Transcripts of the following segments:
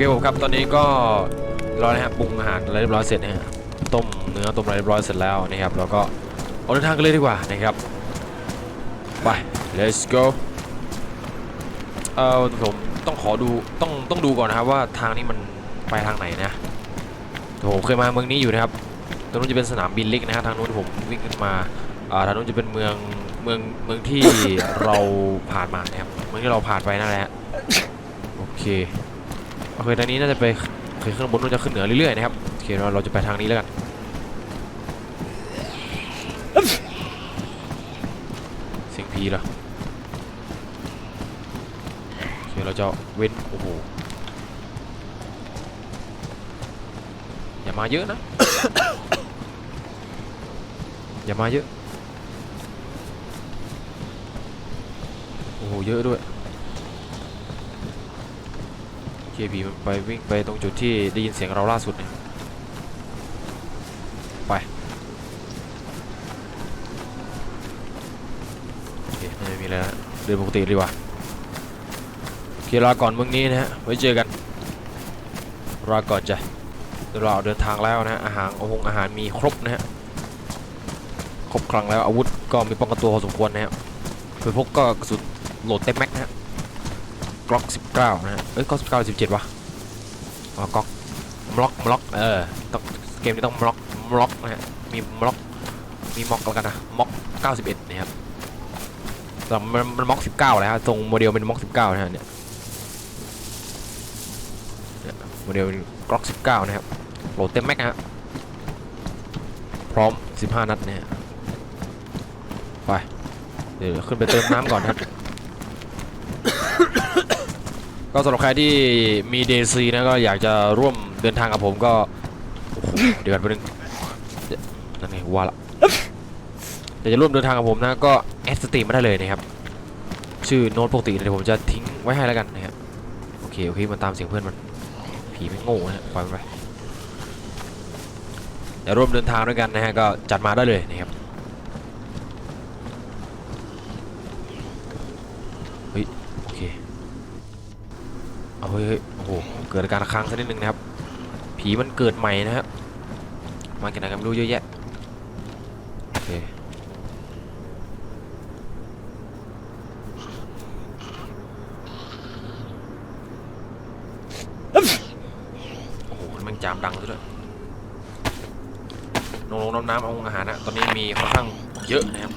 โอเคผมครับตอนนี้ก็รอนะฮะปรุงอาหารอะไรเรียบร้อยเสร็จนะฮะต้มเนื้อต้มอะไรเรียบร้อยเสร็จแล้วนะครับเราก็ออกเดินทางกันเลยดีกว่านะครับไป let's go เอ่อผมต้องขอดูต้องต้องดูก่อนนะครับว่าทางนี้มันไปทางไหนนะผมเคยมาเมืองนี้อยู่นะครับตรงนู้นจะเป็นสนามบินเล็กนะฮะทางนู้นผมวิ่งขึ้นมาอ่าทางนู้นจะเป็นเมืองเมืองเมืองที่เราผ่านมานะครับเมืองที่เราผ่านไปนั่นแหละโอเค อเคทางนี้น่าจะไปเคยขึ้นบนนู้นจะขึ้นเหนือเรื่อยๆนะครับโอเคเราเราจะไปทางนี้แล้วกันเสียงพีเหรอโอเคเราจะเว้นโอ้โหอย่ามาเยอะนะ อย่ามาเยอะโอ้โหเยอะด้วย เคบีไปวิ่งไปตรงจุดที่ได้ยินเสียงเราล่าสุดเนี่ยไปโอเคไม่มีอะไรแล้วเดินปกติดีกว่าโอเคลาก่อนมึงนี้นะฮะไว้เจอกันลาก่อนจ้ะเดี๋ยวเราเดินทางแล้วนะฮะอาหารอาหงอาหารมีครบนะฮะครบครังแล้วอาวุธก็มีป้องกันตัวพอสมควรนะฮะไปพกก็กระสุนโหลดเต็มแม็กนะฮะ กล็อก19นะฮะเอ้ยกล็อก19 17วะอ๋อกล็อกมล็อกมล็อกเออต้องเกมนี้ต้องมล็อกมล็อกนะฮะมีมล็อกมีม็อกแล้วกันนะม็อก91นะครับแต่มันมันม็อก19แล้วฮะตรงโมเดลเป็นม็อก19นะฮะเนี่ยเนี่ยโมเดลเป็นกล็อก19นะครับโหลดเต็มแม็กนะฮะพร้อม 15 นัดเนี่ยไปเดี๋ยวขึ้นไปเติมน้ำก่อนนะครับ ก็สำหรับใครที่มี DC นะก็อยากจะร่วมเดินทางกับผมก็โอ้โหเดี๋ยวกันแป๊บนึงเดี๋ยวนั่นไงว่าละอยากจะร่วมเดินทางกับผมนะก็แอดสตรีมมาได้เลยนะครับ ชื่อโน้ตปกติเดี๋ยวผมจะทิ้งไว้ให้แล้วกันนะครับโอเคโอเคมันตามเสียงเพื่อนมันผีไม่โง่นะฮะปล่อยมันไปอยากร่วมเดินทางด้วยกันนะฮะก็จัดมาได้เลยนะครับเฮ้ยโอเค เฮ้ยโอ้โหเกิดอาการค้างสักนิดนึงนะครับ ผีมันเกิดใหม่นะครับมาจากไหนกันไม่รู้เยอะแยะโอเคโอ้โหมันจามดังซะด้วยนงลงน้ำน้ำเอาอาหารนะตอนนี้มีค่อนข้างเยอะนะครับ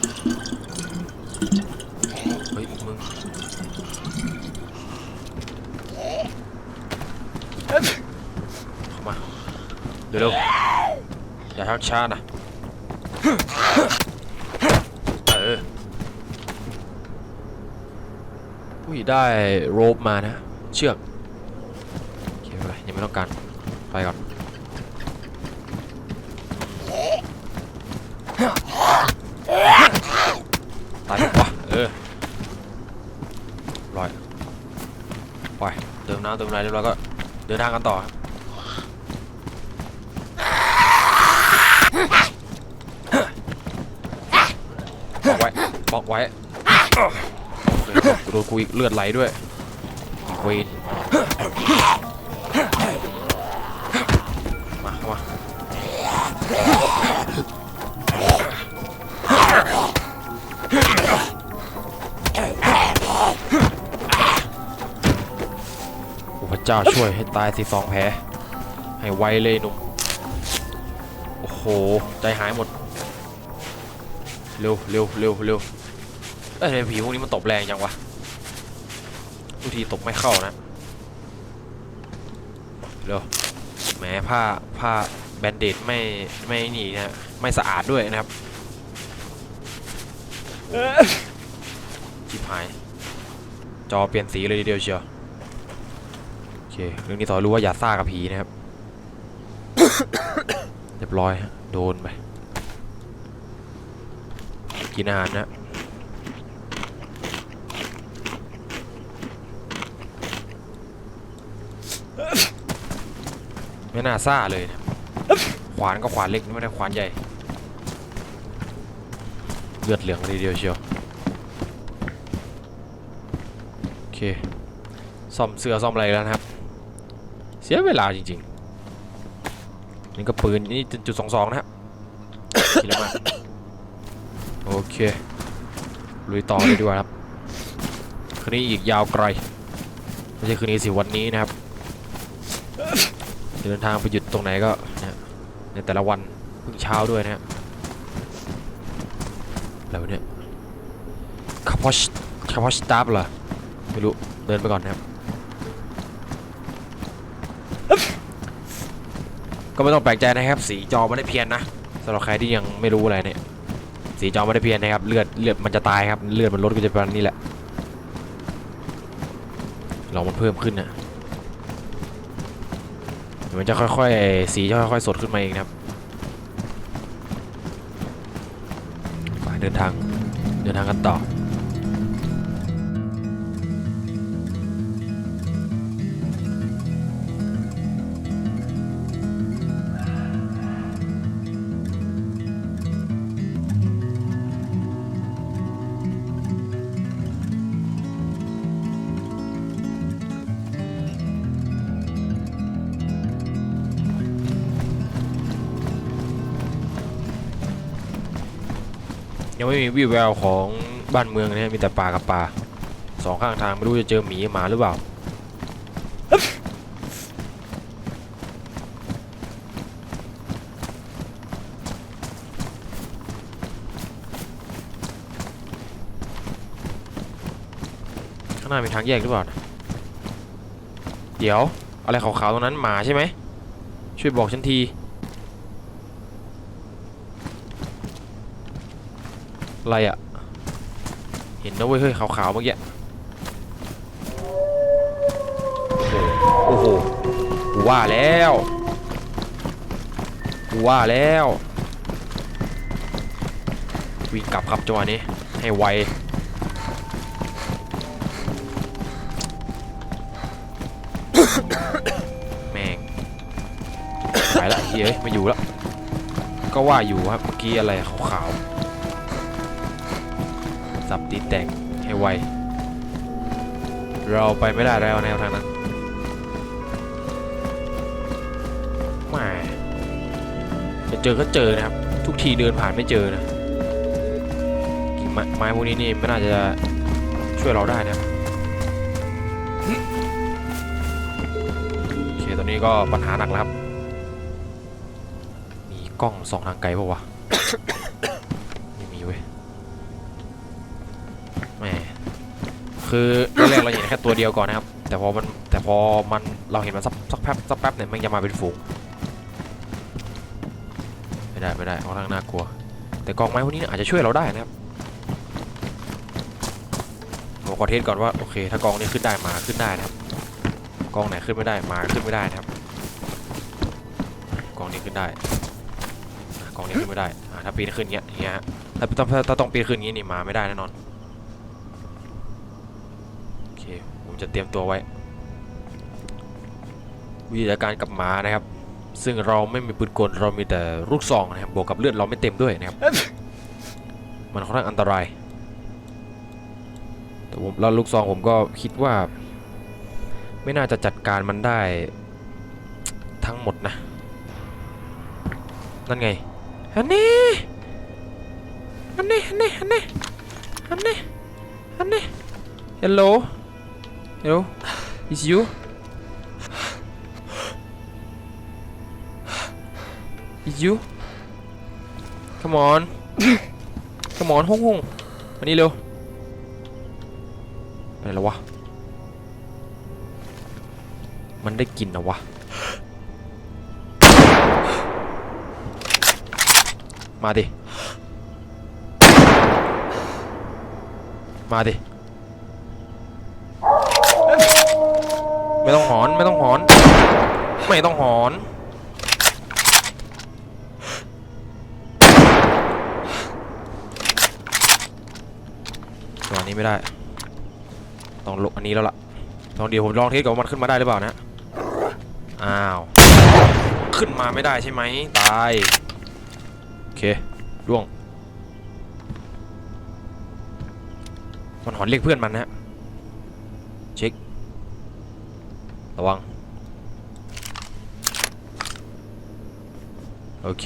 เฮ้ยมึง เข้ามาเร็วๆอย่าช้าช้านะเอออุ้ยได้โรบมานะ เชือกโอเคไม่เป็นไรยังไม่ต้องการไปก่อนตายปะเออร้อยไปเติมน้ำเติมอะไรเรียบร้อยก็ เดินทางกันต่อบอกไว้บอกไว้โดนกูอีกเลือดไหลด้วยอีกเวน จ้าช่วยให้ตายสิสองแผลให้ไวเลยหนุ่ม โอ้โห ใจหายหมด เร็วเร็วเร็วเร็วเอ้ยผีพวกนี้มันตบแรงจังวะทุกทีตบไม่เข้านะ เร็วแหมผ้าผ้าแบนเดดไม่ไม่นี่นะ ไม่สะอาดด้วยนะครับชิบหาย จอเปลี่ยนสีเลยทีเดียวเชียว เค เรื่องนี้ต่อรู้ว่าอย่าซ่ากับผีนะครับ เรียบร้อยฮะโดนไป กินอาหารนะไม่น่าซ่าเลยนะขวานก็ขวานเล็กไม่ได้ขวานใหญ่ เลือดเหลืองทีเดียวเชียว โอเค ซ่อมเสื้อซ่อมอะไรแล้วนะครับ สียเวลาจริงๆ นี่ก็ปืน นี่จุดสองสองนะครับทีละมาโอเค ลุยต่อเลยดีกว่าครับ คืนนี้อีกยาวไกล ไม่ใช่คืนนี้สิวันนี้นะครับ เดินทางไปหยุดตรงไหนก็เนี่ยในแต่ละวันเพิ่งเช้าด้วยนะครับแล้วเนี่ยคาพอชคาพอชตาฟเหรอ ไม่รู้ เดินไปก่อนนะครับ ก็ไม่ต้องแปลกใจนะครับ สีจอไม่ได้เพี้ยนนะสำหรับใครที่ยังไม่รู้อะไรเนี่ยสีจอไม่ได้เพี้ยนนะครับเลือดเลือดมันจะตายครับเลือดมันลดก็จะเป็นนี่แหละลองมันเพิ่มขึ้นนะเดี๋ยวมันจะค่อยๆสีจะค่อยๆสดขึ้นมาเองนะครับไปเดินทางเดินทางกันต่อ ไม่มีวี่แววของบ้านเมืองนะฮะมีแต่ป่ากับป่าสองข้างทางไม่รู้จะเจอหมีหมาหรือเปล่าข้างหน้ามีทางแยกหรือเปล่า เดี๋ยว อะไรขาวๆตรงนั้นหมาใช่ไหม ช่วยบอกฉันที อะไรอะเห็นนะเว้ยเฮ้ยขาวๆเมื่อกี้โอ้โหกูว่าแล้วกูว่าแล้ว วิ่งกลับครับจังหวะนี้ให้ไวแม่งไปละเฮ้ยไม่อยู่แล้วก็ว่าอยู่ครับเมื่อกี้อะไรขาวๆ สับตีนแตกให้ไว เราไปไม่ได้แล้วแนวทางนั้นม่จะเจอก็เจอนะครับ ทุกทีเดินผ่านไม่เจอนะกิ่งไม้พวกนี้นี่ไม่น่าจะช่วยเราได้นะครับโอเคตอนนี้ก็ปัญหาหนักแล้วครับ มีกล้องสองทางไกลปะวะ คือแรกเราเห็นแค่ตัวเดียวก่อนนะครับ แต่พอมันแต่พอมันเราเห็นมันสักสักแป๊บสักแป๊บเนี่ยมันจะมาเป็นฝูงไม่ได้ไม่ได้ค่อนข้างน่ากลัว แต่กองไม้พวกนี้อาจจะช่วยเราได้นะครับผมขอเทสก่อนว่าโอเค ถ้ากองนี้ขึ้นได้มาขึ้นได้นะครับ กองไหนขึ้นไม่ได้มาขึ้นไม่ได้นะครับ กองนี้ขึ้นได้กองนี้ขึ้นไม่ได้ถ้าปีนขึ้นเงี้ยเงี้ยฮะถ้าต้องถ้าถ้าต้องปีนขึ้นงี้นี่มาไม่ได้แน่นอน โอเค ผมจะเตรียมตัวไว้ วิธีการกับหมานะครับ ซึ่งเราไม่มีปืนกลเรามีแต่ลูกซองนะครับบวกกับเลือดเราไม่เต็มด้วยนะครับ มันค่อนข้างอันตราย แต่ผมแล้วลูกซองผมก็คิดว่า ไม่น่าจะจัดการมันได้ทั้งหมดนะ นั่นไงฮันนี่ฮันนี่ฮันนี่ฮันนี่ฮันนี่ฮันนี่ Hello. Hello. It's you. It's you. Come on. Come on ฮงฮงมานี่เร็วไปไหนแล้ววะ มันได้กินนะวะ มาดิ มาดิ ต้องหอนไม่ต้องหอน ไม่ต้องหอนตัวนี้ไม่ได้ ต้องลงอันนี้แล้วล่ะลองเดี๋ยวผมลองเทสก่อนว่ามันขึ้นมาได้หรือเปล่านะอ้าว ขึ้นมาไม่ได้ใช่ไหมตาย โอเคร่วง มันหอนเรียกเพื่อนมันนะฮะ เช็ค ระวัง โอเค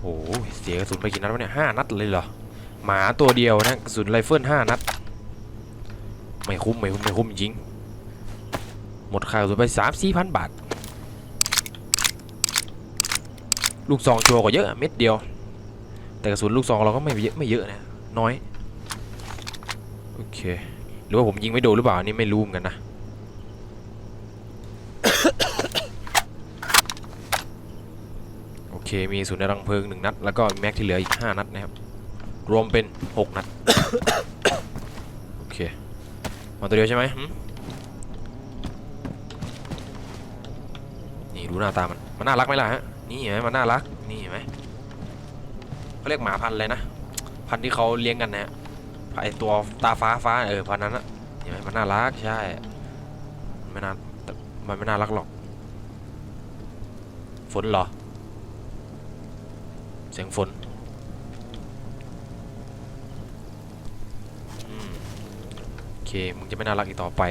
โอ้เสียกระสุนไปกี่นัดวะเนี่ยห้านัดเลยเหรอ หมาตัวเดียวนะกระสุนไรเฟิลห้านัด ไม่คุ้มไม่คุ้มไม่คุ้มจริง หมดค่ากระสุนไปสามสี่พันบาท ลูกซองโชว์ก็เยอะเม็ดเดียว แต่กระสุนลูกซองเราก็ไม่เยอะไม่เยอะนะ น้อย โอเค หรือว่าผมยิงไม่โดนหรือเปล่านนี่ไม่รู้เหมือนกันนะ โอ เค มีศูนย์ในรังเพลิงหนึ่งนัด แล้วก็แม็กที่เหลืออีกห้านัดนะครับ รวมเป็นหกนัด โอเค มาตัวเดียวใช่ไหมนี่ดูหน้าตามัน มันน่ารักไหมล่ะฮะ นี่เห็นไหมมันน่ารัก นี่เห็นไหมเขาเรียกหมาพันธุ์อะไรนะ พันธุ์ที่เขาเลี้ยงกันนะฮะไอตัวตาฟ้าฟ้าเออพันนั้นอะเห็นไหมมันน่ารักใช่ไม่น่ามันไม่น่ารักหรอก ฝนเหรอ เสียงฝนโอเค มึงจะไม่น่ารักอีกต่อไป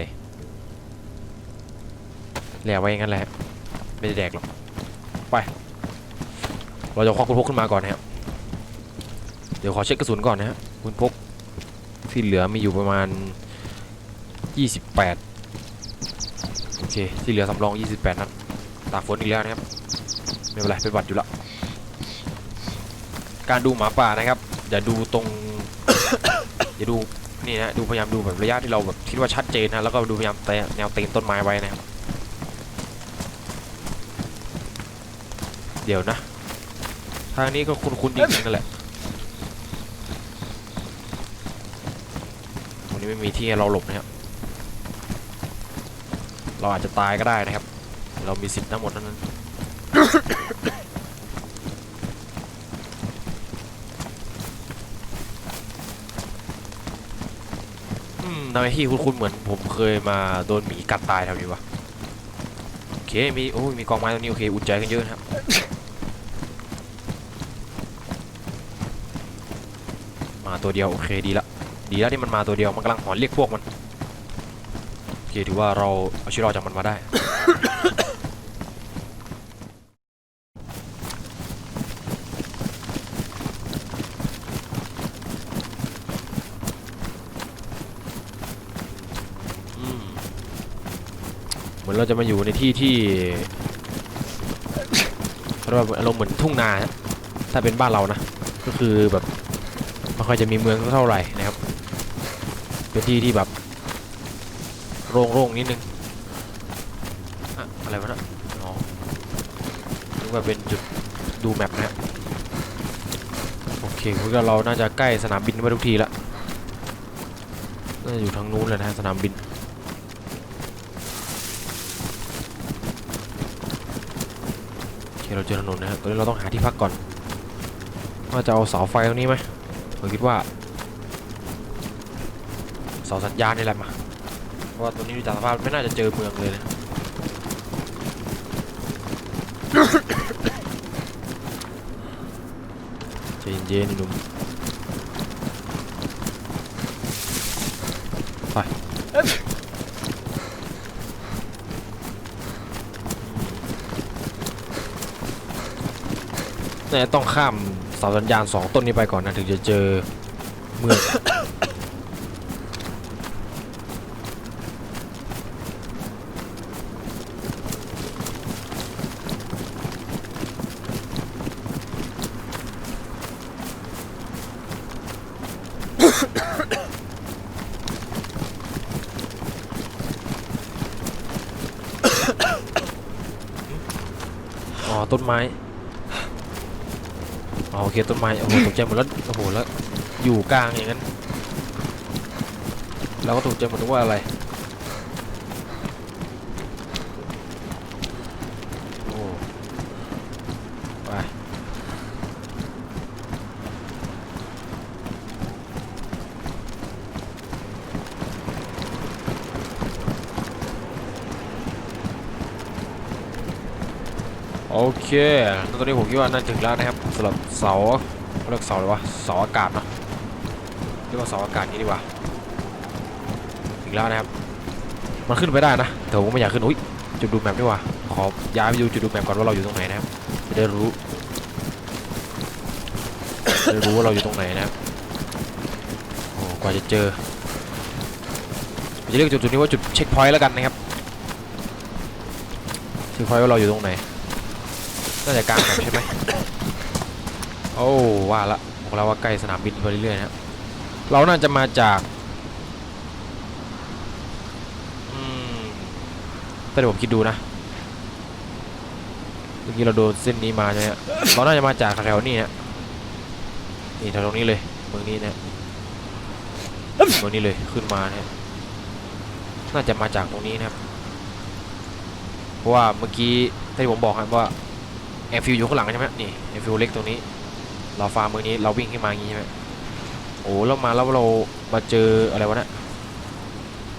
แหละไว้อย่างนั้นแหละ ไม่ได้แดกหรอก ไป เราจะควักคุณพกขึ้นมาก่อนนะครับเดี๋ยวขอเช็คกระสุนก่อนนะฮะคุณพกที่เหลือมีอยู่ประมาณ 28 โอเค ที่เหลือสำรอง 28 นัดตากฝนอีกแล้วนะครับ ไม่เป็นไรเป็นหวัดอยู่ละ การดูหมาป่านะครับอย่าดูตรง อย่าดูนี่นะดูพยายามดูแบบระยะที่เราแบบคิดว่าชัดเจนนะแล้วก็ดูพยายามแตะแนวตีนต้นไม้ไว้นะครับเดี๋ยวนะ ทางนี้ก็คุ้นๆจริงๆนั่นแหละตรงนี้ไม่มีที่ให้เราหลบนะครับเราอาจจะตายก็ได้นะครับ เรามีสิทธิ์ทั้งหมดนั้น ทำไมที่คุ้นๆเหมือนผมเคยมาโดนหมีกัดตายแถวนี้วะโอเคมีโอ้ยมีกองไม้ตรงนี้โอเคอุ่นใจกันเยอะนะครับมาตัวเดียวโอเคดีละดีแล้วที่มันมาตัวเดียวมันกำลังหอนเรียกพวกมันโอเคถือว่าเราเอาชีวิตรอดจากมันมาได้ มือนเราจะมาอยู่ในที่ที่เราแบบอารมณ์เหมือนทุ่งนาถ้าเป็นบ้านเรานะ ก็คือแบบไม่ค่อยจะมีเมืองเท่าไหร่นะครับ เป็นที่ที่แบบโล่งๆนิดนึงอะอะไรวะนะอ๋อนึกว่าเป็นจุดดูแมปนะโอเคพวกเราน่าจะใกล้สนามบินมาทุกทีละน่าจะอยู่ทางนู้นเลยนะสนามบิน โอ เคเราเจอถนนนะครับตอนนี้เราต้องหาที่พักก่อนว่าจะเอาเสาไฟตรงนี้ไหมผมคิดว่าเสาสัญญาณนี่แหละมาเพราะว่าตัวนี้ดูจากสภาพไม่น่าจะเจอเมืองเลยนะเย็นๆหนุ่มไป น่าจะต้องข้ามเสาสัญญาณสองต้นนี้ไปก่อนนะถึงจะเจอเมืองอ๋อต้นไม้ โอเคต้นไม้โอ้โหตกใจหมดแล้วโอ้โหแล้วอยู่กลางอย่างนั้นเราก็ตกใจหมดว่าอะไร โอเคตอนนี้ผมคิดว่าน่าถึงแล้วนะครับสำหรับเสาเขาเรียกเสาอะไรวะเสาอากาศเนาะเรียกว่าเสาอากาศนี้ดีกว่าถึงแล้วนะครับ มันขึ้นไปได้นะแต่ผมไม่อยากขึ้นอุ้ยจุดดูแมพดีกว่าขอย้ายไปดูจุดดูแมพก่อนว่าเราอยู่ตรงไหนนะครับจะได้รู้จะได้รู้ว่าเราอยู่ตรงไหนนะครับโอ้กว่าจะเจอจะเรียกจุดนี้ว่าจุดเช็คพอยต์แล้วกันนะครับเช็คพอยต์ว่าเราอยู่ตรงไหน น่าจะกลางแบบใช่ไหมโอ้ว่าละบอกแล้วว่าใกล้สนามบินไปเรื่อยๆนะเราน่าจะมาจากอืมแต่เดี๋ยวผมคิดดูนะเมื่อกี้เราโดนเส้นนี้มาใช่ไหมเราน่าจะมาจากแถวนี้ฮะนี่แถวตรงนี้เลยเมืองนี้นะเมืองนี้เลยขึ้นมานะฮะน่าจะมาจากตรงนี้นะครับเพราะว่าเมื่อกี้ที่ผมบอกครับว่า แอร์ฟิวอยู่ข้างหลังใช่ไหมนี่แอร์ฟิวเล็กตรงนี้ เราฟาร์มเมืองนี้เราวิ่งขึ้นมาอย่างนี้ใช่ไหมโอ้เรามาแล้วเรามาเจออะไรวะเนี่ย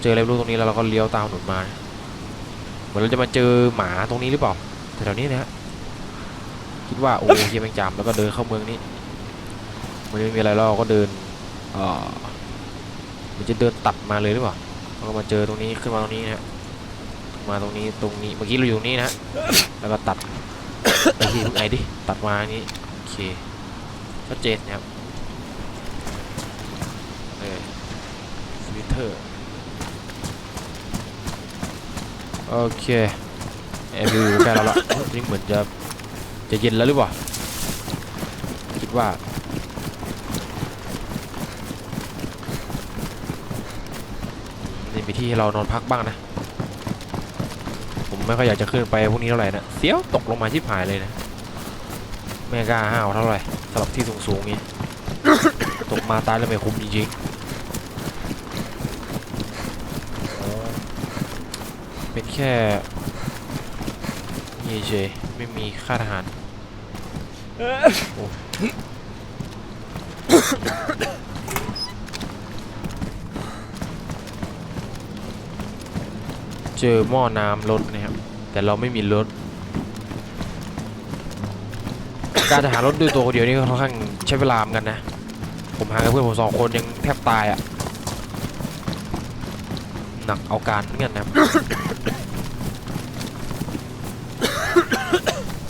เจออะไรรู้ตรงนี้แล้วเราก็เลี้ยวตามถนนมา เหมือนเราจะมาเจอหมาตรงนี้หรือเปล่าแถวๆนี้นะฮะคิดว่าโอ้เฮียแมงจามแล้วก็เดินเข้าเมืองนี้มันไม่มีอะไรล้วเราก็เดินเออมันจะเดินตัดมาเลยหรือเปล่าเราก็มาเจอตรงนี้ขึ้นมาตรงนี้นะฮะมาตรงนี้ตรงนี้เมื่อกี้เราอยู่ตรงนี้นะแล้วก็ตัด ไอ้ทีไงดิ ตัดมาอย่างนี้ โอเคชัดเจนนะครับเออสวิตเตอร์ โอเคแอร์วิวใกล้เราละเอ้ยนี่เหมือนจะ จะเย็นแล้วหรือเปล่า คิดว่านี่มีที่ให้เรานอนพักบ้างนะ ไม่ค่อยอยากจะขึ้นไปพวกนี้เท่าไหร่นะเสียวตกลงมาที่ผายเลยนะไม่กล้าห้าวเท่าไหร่สำหรับที่สูงๆนี้ตกมาตายแล้วไม่คุ้มจริงๆเป็นแค่นี่เฉยไม่มีค่าทหารโอ้ เจอหม้อน้ำรถนะครับ แต่เราไม่มีรถ การจะหารถด้วยตัวคนเดียวนี่ค่อนข้างใช้เวลาเหมือนกันนะ ผมหากับเพื่อนผมสองคนยังแทบตายอะ หนักเอาการเงี้ยนะครับ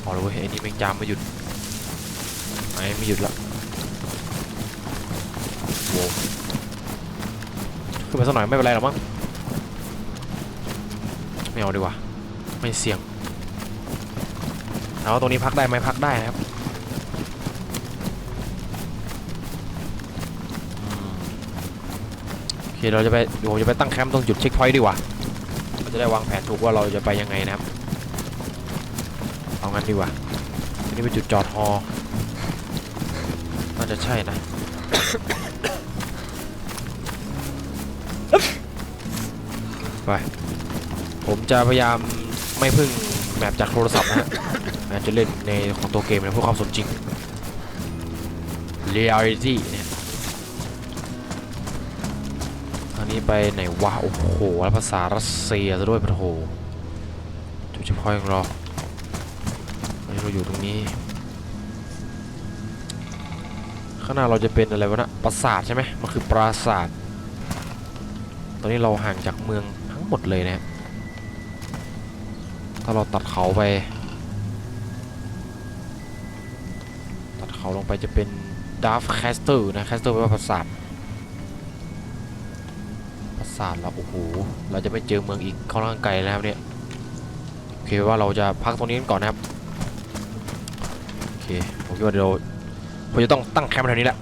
เอาเลยเว้ยไอ้นี่แม่งจามไม่หยุดไอ้ไม่หยุดละโว้ขึ้นไปสักหน่อยไม่เป็นไรหรอกมั้ง ไม่เอาดีกว่า ไม่เสี่ยงเอาว่าตรงนี้พักได้ไหมพักได้นะครับโอเคเราจะไปผมจะไปตั้งแคมป์ตรงจุดเช็คพอยต์ดีกว่าเราจะได้วางแผนถูกว่าเราจะไปยังไงนะครับ เอางั้นดีกว่าอันนี้เป็นจุดจอดฮอน่าจะใช่นะไป ผมจะพยายามไม่พึ่งแมปจากโทรศัพท์นะฮะจจะเล่นในของตัวเกมนะเพื่อความสมจริง reality เนี่ยอันนี้ไปไหนวะโอ้โหแล้วภาษารัสเซียซะด้วยปะโถจุดเฉพาะของเราอันนี้เราอยู่ตรงนี้ ข้างหน้าเราจะเป็นอะไรวะนะปราสาทใช่ไหมมันคือปราสาท ตอนนี้เราห่างจากเมืองทั้งหมดเลยนะครับ ถ้าเราตัดเขาไป ตัดเขาลงไปจะเป็นดาร์ฟแคสเตอร์นะแคสเตอร์แปลว่าปราสาทปราสาทเราโอ้โหเราจะไม่เจอเมืองอีกค่อนข้างไกลแล้วเนี่ยโอเคว่าเราจะพักตรงนี้กันก่อนนะครับโอเคผมคิดว่าเดี๋ยวผมจะต้องตั้งแคมป์แถวนี้แหละ